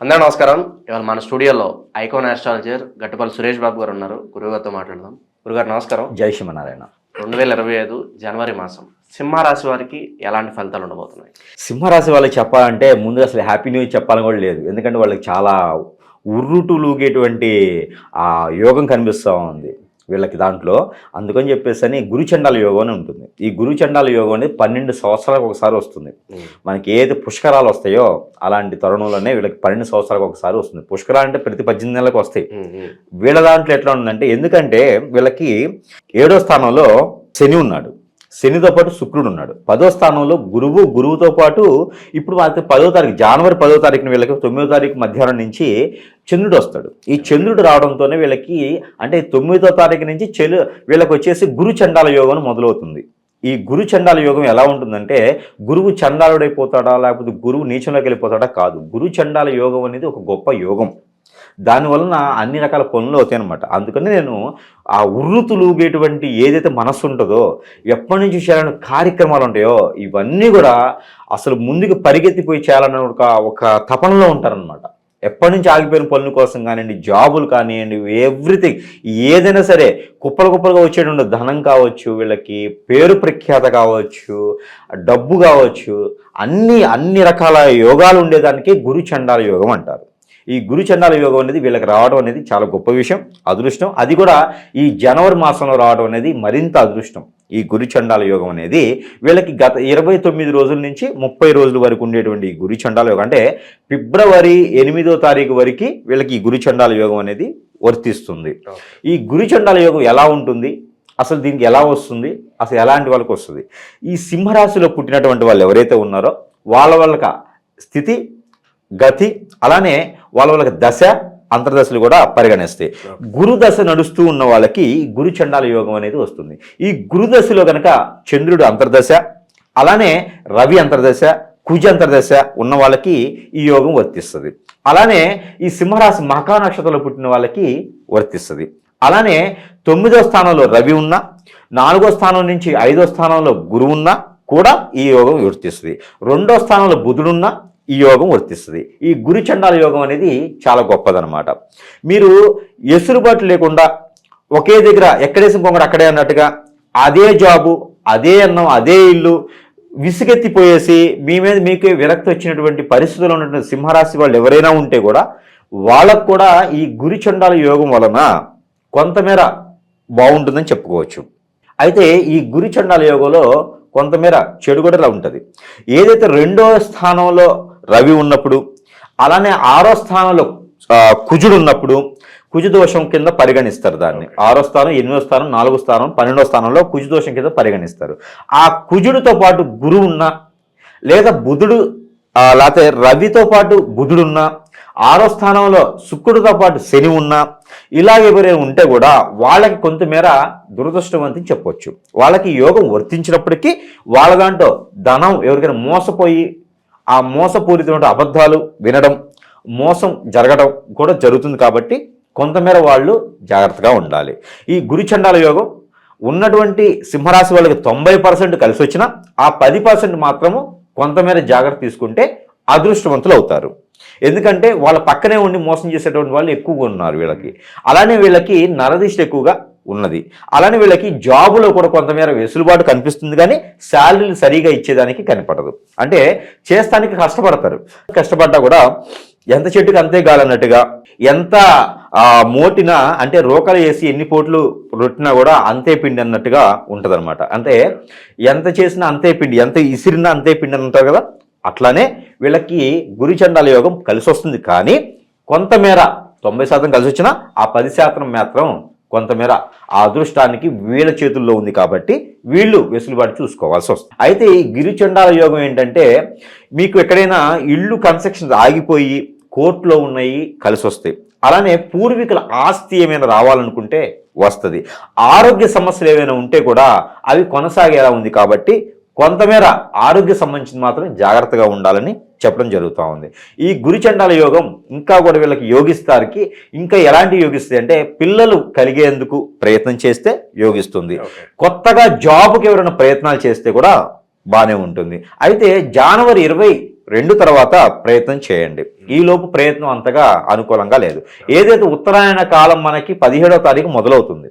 అందరూ నమస్కారం. ఇవాళ మన స్టూడియోలో ఐకాన్ ఆస్ట్రాలజర్ గట్టుపల్లి సురేష్ బాబు గారు ఉన్నారు. గురుగారితో మాట్లాడదాం. గురుగారు నమస్కారం. జై శ్రీమనారాయణ రెండు వేల ఇరవై ఐదు జనవరి మాసం సింహరాశి వారికి ఎలాంటి ఫలితాలు ఉండబోతున్నాయి? సింహరాశి వాళ్ళకి చెప్పాలంటే ముందు అసలు హ్యాపీ న్యూస్ చెప్పాలని కూడా లేదు. ఎందుకంటే వాళ్ళకి చాలా ఉర్రుటులుగేటువంటి ఆ యోగం కనిపిస్తూ ఉంది. వీళ్ళకి దాంట్లో. అందుకని చెప్పేసి అని గురుచండాల యోగం అని ఉంటుంది. ఈ గురుచండాల యోగం అనేది పన్నెండు సంవత్సరాలకు ఒకసారి వస్తుంది. మనకి ఏది పుష్కరాలు వస్తాయో అలాంటి తరుణంలోనే వీళ్ళకి పన్నెండు సంవత్సరాలకు ఒకసారి వస్తుంది. పుష్కరాలు అంటే ప్రతి పద్దెనిమిది నెలలకు వస్తాయి. వీళ్ళ దాంట్లో ఎట్లా ఉందంటే ఎందుకంటే వీళ్ళకి ఏడో స్థానంలో శని ఉన్నాడు. శనితో పాటు శుక్రుడు ఉన్నాడు. పదో స్థానంలో గురువు గురువుతో పాటు ఇప్పుడు వాళ్ళకి పదో తారీఖు జనవరి పదో తారీఖున వీళ్ళకి తొమ్మిదో తారీఖు మధ్యాహ్నం నుంచి చంద్రుడు వస్తాడు. ఈ చంద్రుడు రావడంతోనే వీళ్ళకి అంటే తొమ్మిదో తారీఖు నుంచి చెలు వీళ్ళకి వచ్చేసి గురు చండాల యోగం మొదలవుతుంది. ఈ గురు చండాల యోగం ఎలా ఉంటుందంటే గురువు చండాలుడైపోతాడా లేకపోతే గురువు నీచంలోకి వెళ్ళిపోతాడా కాదు. గురు చండాల యోగం అనేది ఒక గొప్ప యోగం. దానివలన అన్ని రకాల పనులు అవుతాయి అనమాట అందుకని నేను ఆ ఉర్రుతులుగేటువంటి ఏదైతే మనస్సు ఉంటుందో ఎప్పటి నుంచి చేయాలని కార్యక్రమాలు ఉంటాయో ఇవన్నీ కూడా అసలు ముందుకు పరిగెత్తిపోయి చేయాలన్న ఒక ఒక తపనలో ఉంటారనమాట ఎప్పటి నుంచి ఆగిపోయిన పనుల కోసం కానివ్వండి జాబులు కానివ్వండి ఎవ్రీథింగ్ ఏదైనా సరే కుప్పలు కుప్పలుగా వచ్చేటువంటి ధనం కావచ్చు వీళ్ళకి పేరు ప్రఖ్యాత కావచ్చు డబ్బు కావచ్చు అన్ని అన్ని రకాల యోగాలు ఉండేదానికి గురు చండాల యోగం అంటారు. ఈ గురు చండాల యోగం అనేది వీళ్ళకి రావడం అనేది చాలా గొప్ప విషయం అదృష్టం. అది కూడా ఈ జనవరి మాసంలో రావడం అనేది మరింత అదృష్టం. ఈ గురు చండాల యోగం అనేది వీళ్ళకి గత ఇరవై తొమ్మిది రోజుల నుంచి ముప్పై రోజుల వరకు ఉండేటువంటి ఈ గురు చండాల యోగం. అంటే ఫిబ్రవరి ఎనిమిదో తారీఖు వరకు వీళ్ళకి ఈ గురు చండాల యోగం అనేది వర్తిస్తుంది. ఈ గురు చండాల యోగం ఎలా ఉంటుంది? అసలు దీనికి ఎలా వస్తుంది? అసలు ఎలాంటి వాళ్ళకి వస్తుంది? ఈ సింహరాశిలో పుట్టినటువంటి వాళ్ళు ఎవరైతే ఉన్నారో వాళ్ళ వాళ్ళకి స్థితి గతి అలానే వాళ్ళ వాళ్ళకి దశ అంతర్దశలు కూడా పరిగణిస్తాయి. గురు దశ నడుస్తూ ఉన్న వాళ్ళకి గురు చండాల యోగం అనేది వస్తుంది. ఈ గురు దశలో కనుక చంద్రుడు అంతర్దశ అలానే రవి అంతర్దశ కుజ అంతర్దశ ఉన్న వాళ్ళకి ఈ యోగం వర్తిస్తుంది. అలానే ఈ సింహరాశి మకా నక్షత్రంలో పుట్టిన వాళ్ళకి వర్తిస్తుంది. అలానే తొమ్మిదో స్థానంలో రవి ఉన్నా నాలుగో స్థానం నుంచి ఐదో స్థానంలో గురువు ఉన్నా కూడా ఈ యోగం వర్తిస్తుంది. రెండో స్థానంలో బుధుడున్నా ఈ యోగం వర్తిస్తుంది. ఈ గురిచండాల యోగం అనేది చాలా గొప్పదనమాట మీరు ఎసురుబాటు లేకుండా ఒకే దగ్గర ఎక్కడేసి కొంగడు అక్కడే అన్నట్టుగా అదే జాబు అదే అన్నం అదే ఇల్లు విసుగెత్తిపోయేసి మీ మీద మీకు విరక్తి వచ్చినటువంటి పరిస్థితుల్లో ఉన్నటువంటి సింహరాశి వాళ్ళు ఎవరైనా ఉంటే కూడా వాళ్ళకు కూడా ఈ గురి చండాల యోగం వలన కొంతమేర బాగుంటుందని చెప్పుకోవచ్చు. అయితే ఈ గురి చండాల యోగంలో కొంతమేర చెడు కూడా ఇలా ఉంటుంది. ఏదైతే రెండో స్థానంలో రవి ఉన్నప్పుడు అలానే ఆరో స్థానంలో కుజుడు ఉన్నప్పుడు కుజు దోషం కింద పరిగణిస్తారు దాన్ని. ఆరో స్థానం ఎనిమిదో స్థానం నాలుగో స్థానం పన్నెండో స్థానంలో కుజు దోషం కింద పరిగణిస్తారు. ఆ కుజుడితో పాటు గురువు ఉన్నా లేదా బుధుడు లేకపోతే రవితో పాటు బుధుడున్నా ఆరో స్థానంలో శుక్రుడితో పాటు శని ఉన్నా ఇలాగ ఎవరైనా ఉంటే కూడా వాళ్ళకి కొంతమేర దురదృష్టవంతం చెప్పొచ్చు. వాళ్ళకి యోగం వర్తించినప్పటికీ వాళ్ళ దాంట్లో ధనం ఎవరికైనా మోసపోయి ఆ మోసపూరితమైన అబద్ధాలు వినడం మోసం జరగడం కూడా జరుగుతుంది కాబట్టి కొంతమేర వాళ్ళు జాగ్రత్తగా ఉండాలి. ఈ గురుచండాల యోగం ఉన్నటువంటి సింహరాశి వాళ్ళకి తొంభై పర్సెంట్ కలిసి వచ్చినా ఆ పది పర్సెంట్ మాత్రము కొంతమేర జాగ్రత్త తీసుకుంటే అదృష్టవంతులు అవుతారు. ఎందుకంటే వాళ్ళ పక్కనే ఉండి మోసం చేసేటువంటి వాళ్ళు ఎక్కువగా ఉన్నారు వీళ్ళకి. అలానే వీళ్ళకి నరదిష్టి ఎక్కువగా ఉన్నది. అలానే వీళ్ళకి జాబులో కూడా కొంతమేర వెసులుబాటు కనిపిస్తుంది కానీ శాలరీలు సరిగా ఇచ్చేదానికి కనపడదు. అంటే చేస్తానికి కష్టపడతారు. కష్టపడ్డా కూడా ఎంత చెట్టుకి అంతే గాలన్నట్టుగా ఎంత మోటినా మోటిన అంటే రోకలు వేసి ఎన్ని పోట్లు రొట్టినా కూడా అంతే పిండి అన్నట్టుగా ఉంటదన్నమాట. అంటే ఎంత చేసినా అంతే పిండి ఎంత ఇసిరినా అంతే పిండి అని అంటారు కదా? అట్లానే వీళ్ళకి గురి చండాల యోగం కలిసి వస్తుంది కానీ కొంతమేర తొంభై శాతం కలిసి వచ్చినా ఆ పది శాతం మాత్రం కొంతమేర ఆ అదృష్టానికి వీళ్ళ చేతుల్లో ఉంది కాబట్టి వీళ్ళు వెసులుబాటు చూసుకోవాల్సి వస్తుంది. అయితే ఈ గిరిచండాల యోగం ఏంటంటే మీకు ఎక్కడైనా ఇల్లు కన్స్ట్రక్షన్స్ ఆగిపోయి కోర్టులో ఉన్నాయి కలిసి వస్తాయి. అలానే పూర్వీకుల ఆస్తి ఏమైనా రావాలనుకుంటే వస్తుంది. ఆరోగ్య సమస్యలు ఏమైనా ఉంటే కూడా అవి కొనసాగేలా ఉంది కాబట్టి కొంతమేర ఆరోగ్య సంబంధించి మాత్రం జాగ్రత్తగా ఉండాలని చెప్పడం జరుగుతూ ఉంది. ఈ గురిచండాల యోగం ఇంకా కూడా వీళ్ళకి యోగిస్తారికి ఇంకా ఎలాంటి యోగిస్తుంది అంటే పిల్లలు కలిగేందుకు ప్రయత్నం చేస్తే యోగిస్తుంది. కొత్తగా జాబ్కి ఎవరైనా ప్రయత్నాలు చేస్తే కూడా బాగానే ఉంటుంది. అయితే జనవరి ఇరవై రెండు తర్వాత ప్రయత్నం చేయండి. ఈ లోపు ప్రయత్నం అంతగా అనుకూలంగా లేదు. ఏదైతే ఉత్తరాయణ కాలం మనకి పదిహేడవ తారీఖు మొదలవుతుంది.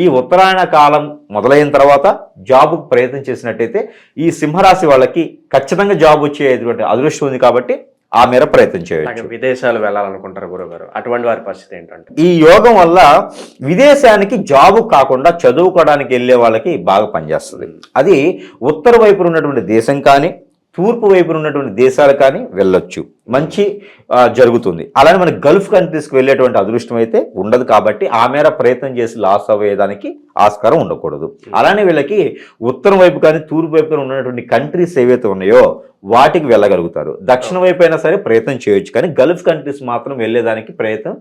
ఈ ఉత్తరాయణ కాలం మొదలైన తర్వాత జాబుకు ప్రయత్నం చేసినట్టయితే ఈ సింహరాశి వాళ్ళకి ఖచ్చితంగా జాబ్ వచ్చేటువంటి అదృష్టం ఉంది కాబట్టి ఆ మేర ప్రయత్నం చేయొచ్చు. విదేశాలు వెళ్ళాలనుకుంటారు గురుగారు అటువంటి వారి పరిస్థితి ఏంటంటే? ఈ యోగం వల్ల విదేశానికి జాబు కాకుండా చదువుకోవడానికి వెళ్ళే వాళ్ళకి బాగా పనిచేస్తుంది. అది ఉత్తర వైపున ఉన్నటువంటి దేశం కానీ తూర్పు వైపున ఉన్నటువంటి దేశాలు కానీ వెళ్ళొచ్చు. మంచి జరుగుతుంది. అలానే మన గల్ఫ్ కంట్రీస్కి వెళ్ళేటువంటి అదృష్టం అయితే ఉండదు కాబట్టి ఆ మేర ప్రయత్నం చేసి లాస్ అవ్వేదానికి ఆస్కారం ఉండకూడదు. అలానే వీళ్ళకి ఉత్తరం వైపు కానీ తూర్పు వైపు ఉన్నటువంటి కంట్రీస్ ఏవైతే ఉన్నాయో వాటికి వెళ్ళగలుగుతారు. దక్షిణ వైపు అయినా సరే ప్రయత్నం చేయొచ్చు. కానీ గల్ఫ్ కంట్రీస్ మాత్రం వెళ్ళేదానికి ప్రయత్నం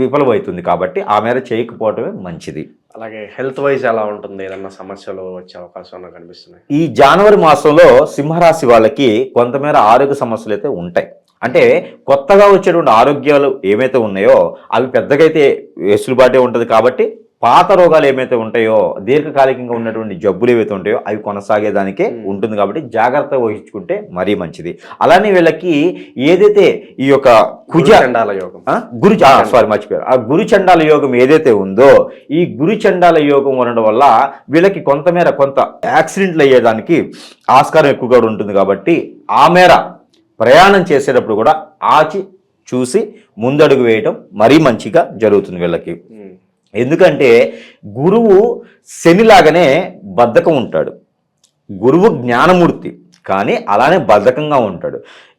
విఫలమవుతుంది కాబట్టి ఆ మేర చేయకపోవటమే మంచిది. అలాగే హెల్త్ వైజ్ ఎలా ఉంటుంది? ఏదన్నా సమస్యలు వచ్చే అవకాశం కనిపిస్తున్నాయి? ఈ జనవరి మాసంలో సింహరాశి వాళ్ళకి కొంతమేర ఆరోగ్య సమస్యలు అయితే ఉంటాయి. అంటే కొత్తగా వచ్చేటువంటి ఆరోగ్యాలు ఏమైతే ఉన్నాయో అవి పెద్దగా అయితే వెసులుబాటే ఉంటుంది కాబట్టి పాత రోగాలు ఏమైతే ఉంటాయో దీర్ఘకాలికంగా ఉన్నటువంటి జబ్బులు ఏవైతే ఉంటాయో అవి కొనసాగేదానికే ఉంటుంది కాబట్టి జాగ్రత్త వహించుకుంటే మరీ మంచిది. అలానే వీళ్ళకి ఏదైతే ఈ యొక్క కుజ చండాల యోగం? గురు సారీ మర్చిపోయారు ఆ గురు చండాల యోగం ఏదైతే ఉందో ఈ గురు చండాల యోగం ఉండడం వల్ల వీళ్ళకి కొంతమేర కొంత యాక్సిడెంట్లు అయ్యేదానికి ఆస్కారం ఎక్కువగా ఉంటుంది కాబట్టి ఆ మేర ప్రయాణం చేసేటప్పుడు కూడా ఆచి చూసి ముందడుగు వేయటం మరీ మంచిగా జరుగుతుంది వీళ్ళకి. ఎందుకంటే గురువు శనిలాగానే బద్ధకం ఉంటాడు. గురువు జ్ఞానమూర్తి కానీ అలానే బద్ధకంగా ఉంటాడు.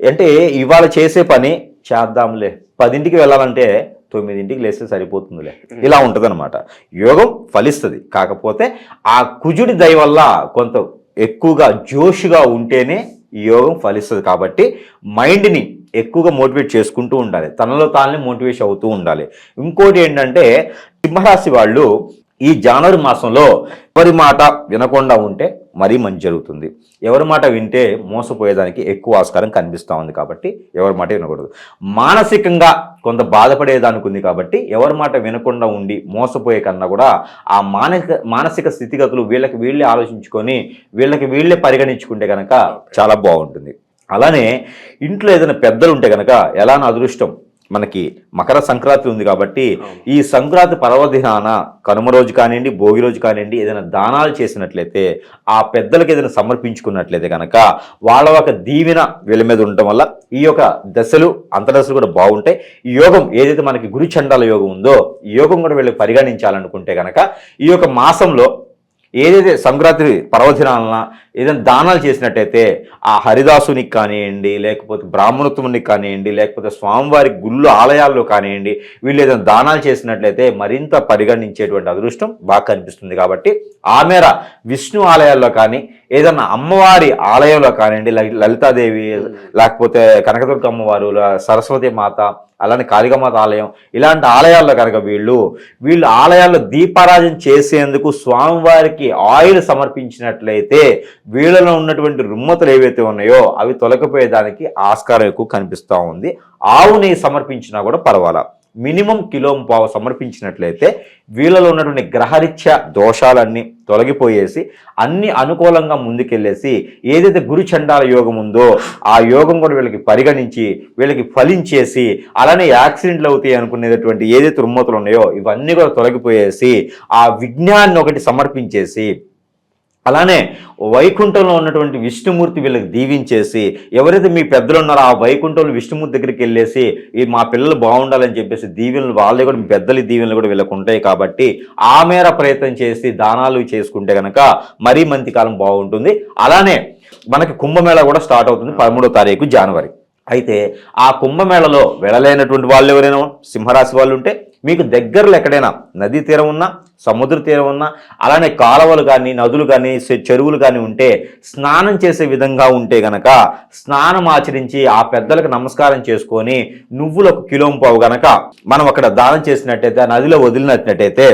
అంటే ఇవాళ చేసే పని చేద్దాంలే. పదింటికి వెళ్ళాలంటే తొమ్మిదింటికి లేస్తే సరిపోతుందిలే. ఇలా ఉంటుందన్నమాట. యోగం ఫలిస్తుంది. కాకపోతే ఆ కుజుడి దయ వల్ల కొంత ఎక్కువగా జోషుగా ఉంటేనే యోగం ఫలిస్తుంది. కాబట్టి మైండ్ని ఎక్కువగా మోటివేట్ చేసుకుంటూ ఉండాలి. తనలో తానే మోటివేషన్ అవుతూ ఉండాలి. ఇంకోటి ఏంటంటే సింహరాశి వాళ్ళు ఈ జనవరి మాసంలో ఎవరి మాట వినకుండా ఉంటే మరీ మంచి జరుగుతుంది. ఎవరి మాట వింటే మోసపోయేదానికి ఎక్కువ ఆస్కారం కనిపిస్తూ ఉంది కాబట్టి ఎవరి మాట వినకూడదు. మానసికంగా కొంత బాధపడేదానికి ఉంది కాబట్టి ఎవరి మాట వినకుండా ఉండి మోసపోయే కన్నా కూడా ఆ మానసిక మానసిక స్థితిగతులు వీళ్ళకి వీళ్ళే ఆలోచించుకొని వీళ్ళకి వీళ్ళే పరిగణించుకుంటే కనుక చాలా బాగుంటుంది. అలానే ఇంట్లో ఏదైనా పెద్దలు ఉంటే కనుక ఎలాన అదృష్టం మనకి మకర సంక్రాంతి ఉంది కాబట్టి ఈ సంక్రాంతి పర్వదినాన కనుమ రోజు కానివ్వండి భోగి రోజు కానివ్వండి ఏదైనా దానాలు చేసినట్లయితే ఆ పెద్దలకు ఏదైనా సమర్పించుకున్నట్లయితే కనుక వాళ్ళ ఒక దీవెన వీళ్ళ మీద ఉండటం వల్ల ఈ యొక్క దశలు అంతదశలు కూడా బాగుంటాయి. ఈ యోగం ఏదైతే మనకి గురు చండాల యోగం ఉందో ఈ యోగం కూడా వీళ్ళకి పరిగణించాలనుకుంటే కనుక ఈ యొక్క మాసంలో ఏదైతే సంక్రాంతి పర్వదినాలన ఏదైనా దానాలు చేసినట్టయితే ఆ హరిదాసునికి కానివ్వండి లేకపోతే బ్రాహ్మణోత్తమునికి కానివ్వండి లేకపోతే స్వామివారి గుళ్ళు ఆలయాల్లో కానివ్వండి వీళ్ళు ఏదైనా దానాలు చేసినట్లయితే మరింత పరిగణించేటువంటి అదృష్టం బాగా కనిపిస్తుంది. కాబట్టి ఆ మేర విష్ణు ఆలయాల్లో కానీ ఏదన్నా అమ్మవారి ఆలయంలో కానివ్వండి లలి- లలితాదేవి లేకపోతే కనకదుర్గ అమ్మవారు సరస్వతి మాత అలానే కాళికామాత ఆలయం ఇలాంటి ఆలయాల్లో కనుక వీళ్ళు వీళ్ళు ఆలయాల్లో దీపారాజన చేసేందుకు స్వామివారికి ఆయిల్ సమర్పించినట్లయితే వీళ్ళలో ఉన్నటువంటి రుమ్మతులు ఏవైతే ఉన్నాయో అవి తొలగిపోయేదానికి ఆస్కారం ఎక్కువ కనిపిస్తూ ఉంది. ఆవు నెయ్యి సమర్పించినా కూడా పర్వాలా. మినిమం కిలో పావు సమర్పించినట్లయితే వీళ్ళలో ఉన్నటువంటి గ్రహరీత్యా దోషాలన్నీ తొలగిపోయేసి అన్ని అనుకూలంగా ముందుకెళ్ళేసి ఏదైతే గురు చండాల యోగం ఉందో ఆ యోగం కూడా వీళ్ళకి పరిగణించి వీళ్ళకి ఫలించేసి అలానే యాక్సిడెంట్లు అవుతాయి అనుకునేటటువంటి ఏదైతే రుమ్మతులు ఉన్నాయో ఇవన్నీ కూడా తొలగిపోయేసి ఆ విజ్ఞాన్ని ఒకటి సమర్పించేసి అలానే వైకుంఠంలో ఉన్నటువంటి విష్ణుమూర్తి వీళ్ళకి దీవించేసి ఎవరైతే మీ పెద్దలు ఉన్నారో ఆ వైకుంఠంలో విష్ణుమూర్తి దగ్గరికి వెళ్ళేసి ఈ మా పిల్లలు బాగుండాలని చెప్పేసి దీవెనలు వాళ్ళే కూడా మీ పెద్దల దీవెనలు కూడా వీళ్ళకి ఉంటాయి కాబట్టి ఆ మేర ప్రయత్నం చేసి దానాలు చేసుకుంటే కనుక మరీ మంచి కాలం బాగుంటుంది. అలానే మనకి కుంభమేళ కూడా స్టార్ట్ అవుతుంది పదమూడో తారీఖు జనవరి. అయితే ఆ కుంభమేళలో వెళ్ళలేనటువంటి వాళ్ళు ఎవరైనా? సింహరాశి వాళ్ళు ఉంటే మీకు దగ్గరలో ఎక్కడైనా నదీ తీరం ఉన్నా సముద్ర తీరం ఉన్నా అలానే కాలువలు కానీ నదులు కానీ చెరువులు కానీ ఉంటే స్నానం చేసే విధంగా ఉంటే గనక స్నానం ఆచరించి ఆ పెద్దలకు నమస్కారం చేసుకొని నువ్వులు ఒక కిలో పావు గనక మనం అక్కడ దానం చేసినట్టయితే ఆ నదిలో వదిలినట్లయితే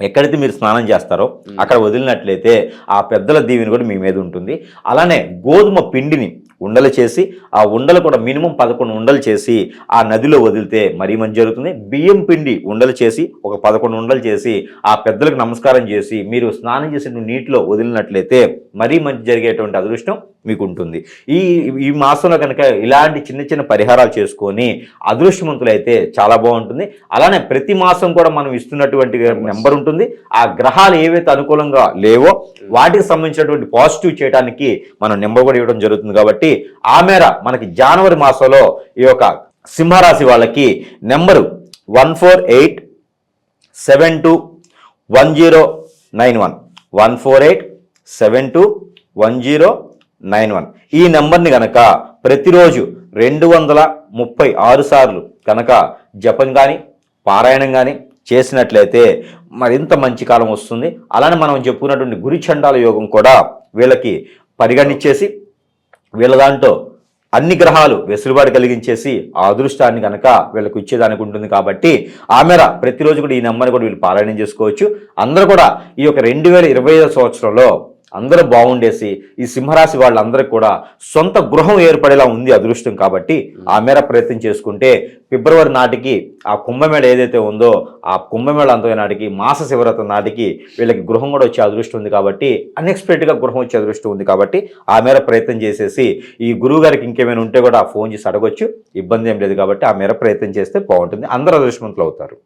ఎక్కడైతే మీరు స్నానం చేస్తారో అక్కడ వదిలినట్లయితే ఆ పెద్దల దీవెన కూడా మీ మీద ఉంటుంది. అలానే గోధుమ పిండిని ఉండలు చేసి ఆ ఉండలు కూడా మినిమం పదకొండు ఉండలు చేసి ఆ నదిలో వదిలితే మరీ మంచి జరుగుతుంది. బియ్యం పిండి ఉండలు చేసి ఒక పదకొండు ఉండలు చేసి ఆ పెద్దలకు నమస్కారం చేసి మీరు స్నానం చేసిన నీటిలో వదిలినట్లయితే మరీ మంచి జరిగేటువంటి అదృష్టం మీకు ఉంటుంది ఈ ఈ మాసంలో కనుక ఇలాంటి చిన్న చిన్న పరిహారాలు చేసుకొని అదృష్టవంతులైతే చాలా బాగుంటుంది. అలానే ప్రతి మాసం కూడా మనం ఇస్తున్నటువంటి నెంబర్ ఉంటుంది. ఆ గ్రహాలు ఏవైతే అనుకూలంగా లేవో వాటికి సంబంధించినటువంటి పాజిటివ్ చేయడానికి మనం నెంబర్ కూడా ఇవ్వడం జరుగుతుంది కాబట్టి ఆ మేర మనకి జనవరి మాసంలో ఈ యొక్క సింహరాశి వాళ్ళకి number one four eight seven two one zero nine one. One four eight seven two one zero nine one. ఈ నెంబర్ని గనక ప్రతిరోజు రెండు వందల ముప్పై ఆరు సార్లు కనుక జపం కానీ పారాయణం కానీ చేసినట్లయితే మరింత మంచి కాలం వస్తుంది. అలానే మనం చెప్పుకున్నటువంటి గురి చండాల యోగం కూడా వీళ్ళకి పరిగణించేసి వీళ్ళ దాంట్లో అన్ని గ్రహాలు వెసులుబాటు కలిగించేసి ఆ అదృష్టాన్ని కనుక వీళ్ళకు ఇచ్చేదానికి ఉంటుంది కాబట్టి ఆ మేర ప్రతిరోజు కూడా ఈ నెంబర్ని కూడా వీళ్ళు పారాయణం చేసుకోవచ్చు. అందరూ కూడా ఈ యొక్క రెండు వేల ఇరవై ఐదు సంవత్సరంలో అందరూ బాగుండేసి ఈ సింహరాశి వాళ్ళందరికీ కూడా సొంత గృహం ఏర్పడేలా ఉంది అదృష్టం కాబట్టి ఆ మేర ప్రయత్నం చేసుకుంటే ఫిబ్రవరి నాటికి ఆ కుంభమేళ ఏదైతే ఉందో ఆ కుంభమేళ అంతమైన నాటికి మాస శివరాత్రి నాటికి వీళ్ళకి గృహం కూడా వచ్చే అదృష్టం ఉంది కాబట్టి అన్ఎక్స్పెక్టెడ్గా గృహం వచ్చే అదృష్టం ఉంది కాబట్టి ఆ మేర ప్రయత్నం చేసేసి ఈ గురువు గారికి ఇంకేమైనా ఉంటే కూడా ఫోన్ చేసి అడగొచ్చు. ఇబ్బంది ఏం లేదు కాబట్టి ఆ మేర ప్రయత్నం చేస్తే బాగుంటుంది. అందరూ అదృష్టవంతులు అవుతారు.